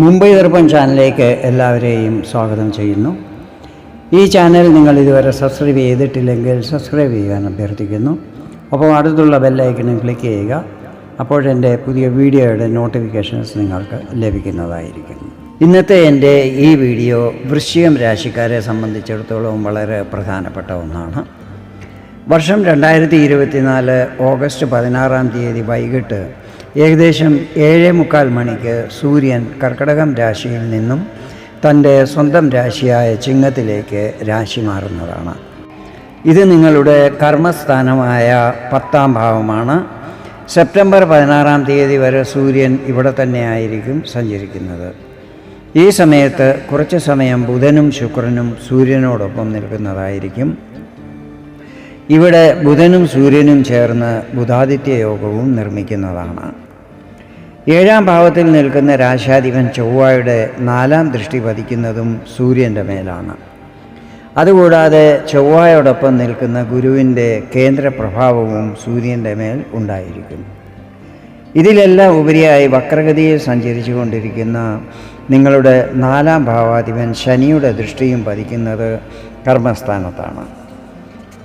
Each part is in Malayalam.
മുംബൈ ദർപ്പൺ ചാനലിലേക്ക് എല്ലാവരെയും സ്വാഗതം ചെയ്യുന്നു. ഈ ചാനൽ നിങ്ങൾ ഇതുവരെ സബ്സ്ക്രൈബ് ചെയ്തിട്ടില്ലെങ്കിൽ സബ്സ്ക്രൈബ് ചെയ്യാൻ അഭ്യർത്ഥിക്കുന്നു. അപ്പോൾ അടുത്തുള്ള ബെല്ലൈക്കണിൽ ക്ലിക്ക് ചെയ്യുക. അപ്പോഴെന്റെ പുതിയ വീഡിയോയുടെ നോട്ടിഫിക്കേഷൻസ് നിങ്ങൾക്ക് ലഭിക്കുന്നതായിരിക്കും. ഇന്നത്തെ എന്റെ ഈ വീഡിയോ വൃശ്ചികം രാശിക്കാരെ സംബന്ധിച്ചിടത്തോളം വളരെ പ്രധാനപ്പെട്ട ഒന്നാണ്. വർഷം രണ്ടായിരത്തി ഇരുപത്തിനാല് ഓഗസ്റ്റ് പതിനാറാം തീയതി വൈകിട്ട് ഏകദേശം ഏഴേ മുക്കാൽ മണിക്ക് സൂര്യൻ കർക്കടകം രാശിയിൽ നിന്നും തന്റെ സ്വന്തം രാശിയായ ചിങ്ങത്തിലേക്ക് രാശി മാറുന്നതാണ്. ഇത് നിങ്ങളുടെ കർമ്മസ്ഥാനമായ പത്താം ഭാവമാണ്. സെപ്റ്റംബർ പതിനാറാം തീയതി വരെ സൂര്യൻ ഇവിടെ തന്നെയായിരിക്കും സഞ്ചരിക്കുന്നത്. ഈ സമയത്ത് കുറച്ച് സമയം ബുധനും ശുക്രനും സൂര്യനോടൊപ്പം നിൽക്കുന്നതായിരിക്കും. ഇവിടെ ബുധനും സൂര്യനും ചേർന്ന് ബുധാദിത്യ യോഗവും നിർമ്മിക്കുന്നതാണ്. ഏഴാം ഭാവത്തിൽ നിൽക്കുന്ന രാശാധിപൻ ചൊവ്വയുടെ നാലാം ദൃഷ്ടി പതിക്കുന്നതും സൂര്യന്റെ മേലാണ്. അതുകൂടാതെ ചൊവ്വയോടൊപ്പം നിൽക്കുന്ന ഗുരുവിന്റെ കേന്ദ്ര പ്രഭാവവും സൂര്യന്റെ മേൽ ഉണ്ടായിരിക്കും ഇതിലെല്ലാം ഉപരിയായി വക്രഗതിയിൽ സഞ്ചരിച്ചു കൊണ്ടിരിക്കുന്ന നിങ്ങളുടെ നാലാം ഭാവാധിപൻ ശനിയുടെ ദൃഷ്ടിയും പതിക്കുന്നത് കർമ്മസ്ഥാനത്താണ്.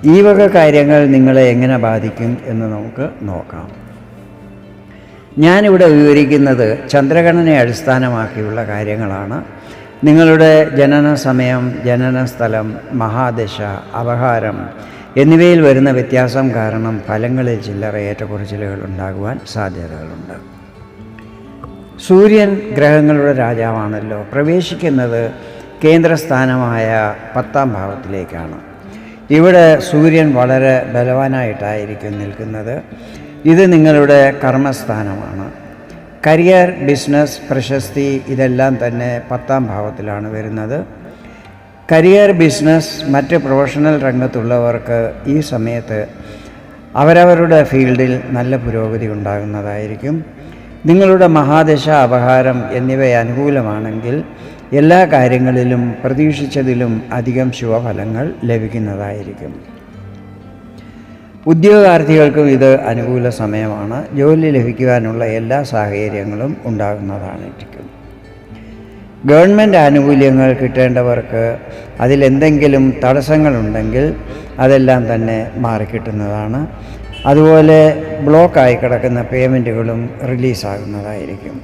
ഈ വക കാര്യങ്ങൾ നിങ്ങളെ എങ്ങനെ ബാധിക്കും എന്ന് നമുക്ക് നോക്കാം. ഞാനിവിടെ വിവരിക്കുന്നത് ചന്ദ്രഗണനെ അടിസ്ഥാനമാക്കിയുള്ള കാര്യങ്ങളാണ്. നിങ്ങളുടെ ജനന സമയം ജനന സ്ഥലം മഹാദശ അപഹാരം എന്നിവയിൽ വരുന്ന വ്യത്യാസം കാരണം ഫലങ്ങളിൽ ചില്ലറ ഏറ്റക്കുറച്ചിലുകൾ ഉണ്ടാകുവാൻ സാധ്യതകളുണ്ട്. സൂര്യൻ ഗ്രഹങ്ങളുടെ രാജാവാണല്ലോ. പ്രവേശിക്കുന്നത് കേന്ദ്രസ്ഥാനമായ പത്താം ഭാവത്തിലേക്കാണ്. ഇവിടെ സൂര്യൻ വളരെ ബലവാനായിട്ടായിരിക്കും നിൽക്കുന്നത്. ഇത് നിങ്ങളുടെ കർമ്മസ്ഥാനമാണ്. കരിയർ ബിസിനസ് പ്രശസ്തി ഇതെല്ലാം തന്നെ പത്താം ഭാവത്തിലാണ് വരുന്നത്. കരിയർ ബിസിനസ് മറ്റ് പ്രൊഫഷണൽ രംഗത്തുള്ളവർക്ക് ഈ സമയത്ത് അവരവരുടെ ഫീൽഡിൽ നല്ല പുരോഗതി ഉണ്ടാകുന്നതായിരിക്കും. നിങ്ങളുടെ മഹാദശ അപഹാരം എന്നിവ അനുകൂലമാണെങ്കിൽ എല്ലാ കാര്യങ്ങളിലും പ്രതീക്ഷിച്ചതിലും അധികം ശുഭഫലങ്ങൾ ലഭിക്കുന്നതായിരിക്കും. ഉദ്യോഗാർത്ഥികൾക്കും ഇത് അനുകൂല സമയമാണ്. ജോലി ലഭിക്കുവാനുള്ള എല്ലാ സാഹചര്യങ്ങളും ഉണ്ടാകുന്നതായിരിക്കും ഗവൺമെന്റ് ആനുകൂല്യങ്ങൾ കിട്ടേണ്ടവർക്ക് അതിലെന്തെങ്കിലും തടസ്സങ്ങളുണ്ടെങ്കിൽ അതെല്ലാം തന്നെ മാറിക്കിട്ടുന്നതാണ്. അതുപോലെ ബ്ലോക്കായി കിടക്കുന്ന പേയ്മെന്റുകളും റിലീസാകുന്നതായിരിക്കും.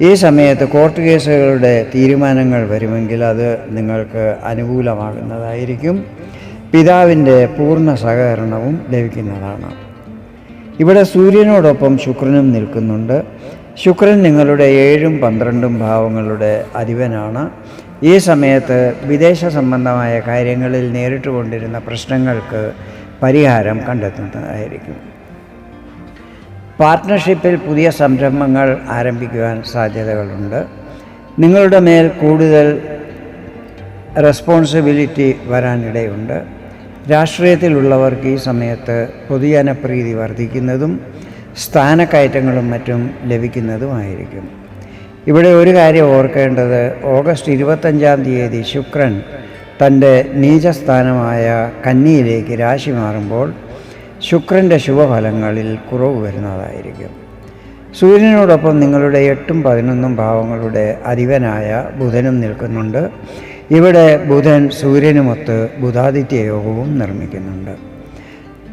ഈ സമയത്ത് കോർട്ട് കേസുകളുടെ തീരുമാനങ്ങൾ വരുമെങ്കിൽ അത് നിങ്ങൾക്ക് അനുകൂലമാകുന്നതായിരിക്കും. പിതാവിന്റെ പൂർണ സഹകരണവും ലഭിക്കുന്നതാണ്. ഇവിടെ സൂര്യനോടൊപ്പം ശുക്രനും നിൽക്കുന്നുണ്ട്. ശുക്രൻ നിങ്ങളുടെ ഏഴും പന്ത്രണ്ടും ഭാവങ്ങളുടെ അധിപനാണ്. ഈ സമയത്ത് വിദേശ സംബന്ധമായ കാര്യങ്ങളിൽ നേരിട്ട് കൊണ്ടിരുന്ന പ്രശ്നങ്ങൾക്ക് പരിഹാരം കണ്ടെത്തുന്നതായിരിക്കും. പാർട്ട്ണർഷിപ്പിൽ പുതിയ സംരംഭങ്ങൾ ആരംഭിക്കുവാൻ സാധ്യതകളുണ്ട്. നിങ്ങളുടെ മേൽ കൂടുതൽ റെസ്പോൺസിബിലിറ്റി വരാനിടയുണ്ട്. രാഷ്ട്രീയത്തിലുള്ളവർക്ക് ഈ സമയത്ത് പൊതുജനപ്രീതി വർദ്ധിക്കുന്നതും സ്ഥാനക്കയറ്റങ്ങളും മറ്റും ലഭിക്കുന്നതുമായിരിക്കും. ഇവിടെ ഒരു കാര്യം ഓർക്കേണ്ടത് ഓഗസ്റ്റ് ഇരുപത്തഞ്ചാം തീയതി ശുക്രൻ തന്റെ നീചസ്ഥാനമായ കന്നിയിലേക്ക് രാശി മാറുമ്പോൾ ശുക്രന്റെ ശുഭഫലങ്ങളിൽ കുറവ് വരുന്നതായിരിക്കും. സൂര്യനോടൊപ്പം നിങ്ങളുടെ എട്ടും പതിനൊന്നും ഭാവങ്ങളുടെ അധിപനായ ബുധനും നിൽക്കുന്നുണ്ട്. ഇവിടെ ബുധൻ സൂര്യനുമൊത്ത് ബുധാദിത്യ യോഗവും നിർമ്മിക്കുന്നുണ്ട്.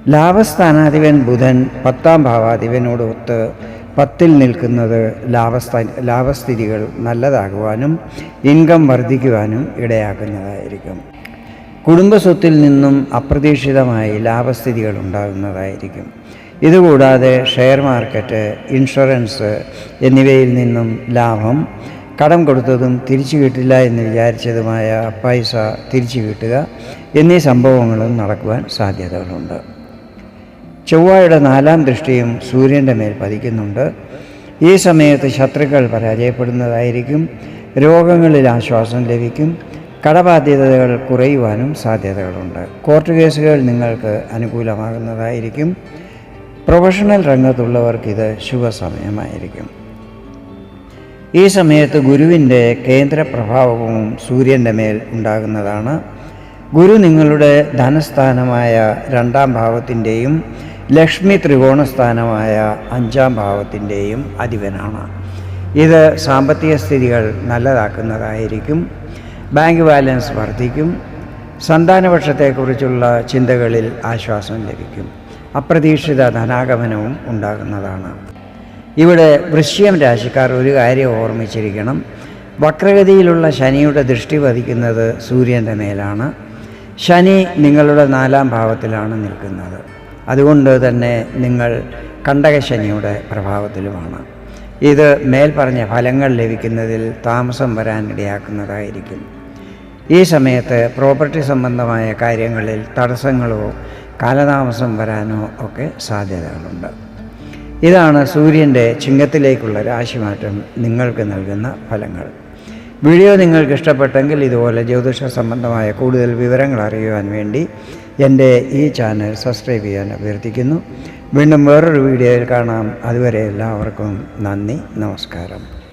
ലാഭസ്ഥാനാധിപൻ ബുധൻ പത്താം ഭാവാധിപനോട് ഒത്ത് പത്തിൽ നിൽക്കുന്നത് ലാഭസ്ഥ ലാഭസ്ഥിതികൾ നല്ലതാകുവാനും ഇൻകം വർദ്ധിക്കുവാനും ഇടയാക്കുന്നതായിരിക്കും. കുടുംബസ്വത്തിൽ നിന്നും അപ്രതീക്ഷിതമായി ലാഭസ്ഥിതികൾ ഉണ്ടാകുന്നതായിരിക്കും. ഇതുകൂടാതെ ഷെയർ മാർക്കറ്റ് ഇൻഷുറൻസ് എന്നിവയിൽ നിന്നും ലാഭം കടം കൊടുത്തതും തിരിച്ചു കിട്ടില്ല എന്ന് വിചാരിച്ചതുമായ പൈസ തിരിച്ചു കിട്ടുക എന്നീ സംഭവങ്ങളും നടക്കുവാൻ സാധ്യതകളുണ്ട്. ചൊവ്വയുടെ നാലാം ദൃഷ്ടിയും സൂര്യന്റെ മേൽ പതിക്കുന്നുണ്ട്. ഈ സമയത്ത് ശത്രുക്കൾ പരാജയപ്പെടുന്നതായിരിക്കും. രോഗങ്ങളിൽ ആശ്വാസം ലഭിക്കും. കടബാധ്യതകൾ കുറയുവാനും സാധ്യതകളുണ്ട്. കോർട്ട് കേസുകൾ നിങ്ങൾക്ക് അനുകൂലമാകുന്നതായിരിക്കും. പ്രൊഫഷണൽ രംഗത്തുള്ളവർക്ക് രംഗത്തുള്ളവർക്കിത് ശുഭസമയമായിരിക്കും. ഈ സമയത്ത് ഗുരുവിന്റെ കേന്ദ്ര പ്രഭാവവും സൂര്യന്റെ മേൽ ഉണ്ടാകുന്നതാണ്. ഗുരു നിങ്ങളുടെ ധനസ്ഥാനമായ രണ്ടാം ഭാവത്തിന്റെയും ലക്ഷ്മി ത്രികോണസ്ഥാനമായ അഞ്ചാം ഭാവത്തിന്റെയും അധിപനാണ്. ഇത് സാമ്പത്തിക സ്ഥിതികൾ നല്ലതാക്കുന്നതായിരിക്കും. ബാങ്ക് ബാലൻസ് വർദ്ധിക്കും. സന്താനപക്ഷത്തെക്കുറിച്ചുള്ള ചിന്തകളിൽ ആശ്വാസം ലഭിക്കും. അപ്രതീക്ഷിത ധനാഗമനവും ഉണ്ടാകുന്നതാണ്. ഇവിടെ വൃശ്യം രാശിക്കാർ ഒരു കാര്യം ഓർമ്മിച്ചിരിക്കണം. വക്രഗതിയിലുള്ള ശനിയുടെ ദൃഷ്ടി പതിക്കുന്നത് സൂര്യന്റെ മേലാണ്. ശനി നിങ്ങളുടെ നാലാം ഭാവത്തിലാണ് നിൽക്കുന്നത്. അതുകൊണ്ട് തന്നെ നിങ്ങൾ കണ്ടകശനിയുടെ പ്രഭാവത്തിലുമാണ്. ഇത് മേൽപ്പറഞ്ഞ ഫലങ്ങൾ ലഭിക്കുന്നതിൽ താമസം വരാനിടയാക്കുന്നതായിരിക്കും ഈ സമയത്ത് പ്രോപ്പർട്ടി സംബന്ധമായ കാര്യങ്ങളിൽ തടസ്സങ്ങളോ കാലതാമസം വരാനോ ഒക്കെ സാധ്യതകളുണ്ട്. ഇതാണ് സൂര്യന്റെ ചിങ്ങത്തിലേക്കുള്ള രാശിമാറ്റം. നിങ്ങൾക്ക് നൽകുന്ന ഫലങ്ങൾ. വീഡിയോ നിങ്ങൾക്ക് ഇഷ്ടപ്പെട്ടെങ്കിൽ ഇതുപോലെ ജ്യോതിഷ സംബന്ധമായ കൂടുതൽ വിവരങ്ങൾ അറിയുവാൻ വേണ്ടി എന്റെ ഈ ചാനൽ സബ്സ്ക്രൈബ് ചെയ്യാൻ അഭ്യർത്ഥിക്കുന്നു. വീണ്ടും വേറൊരു വീഡിയോയിൽ കാണാം. അതുവരെ എല്ലാവർക്കും നന്ദി നമസ്കാരം.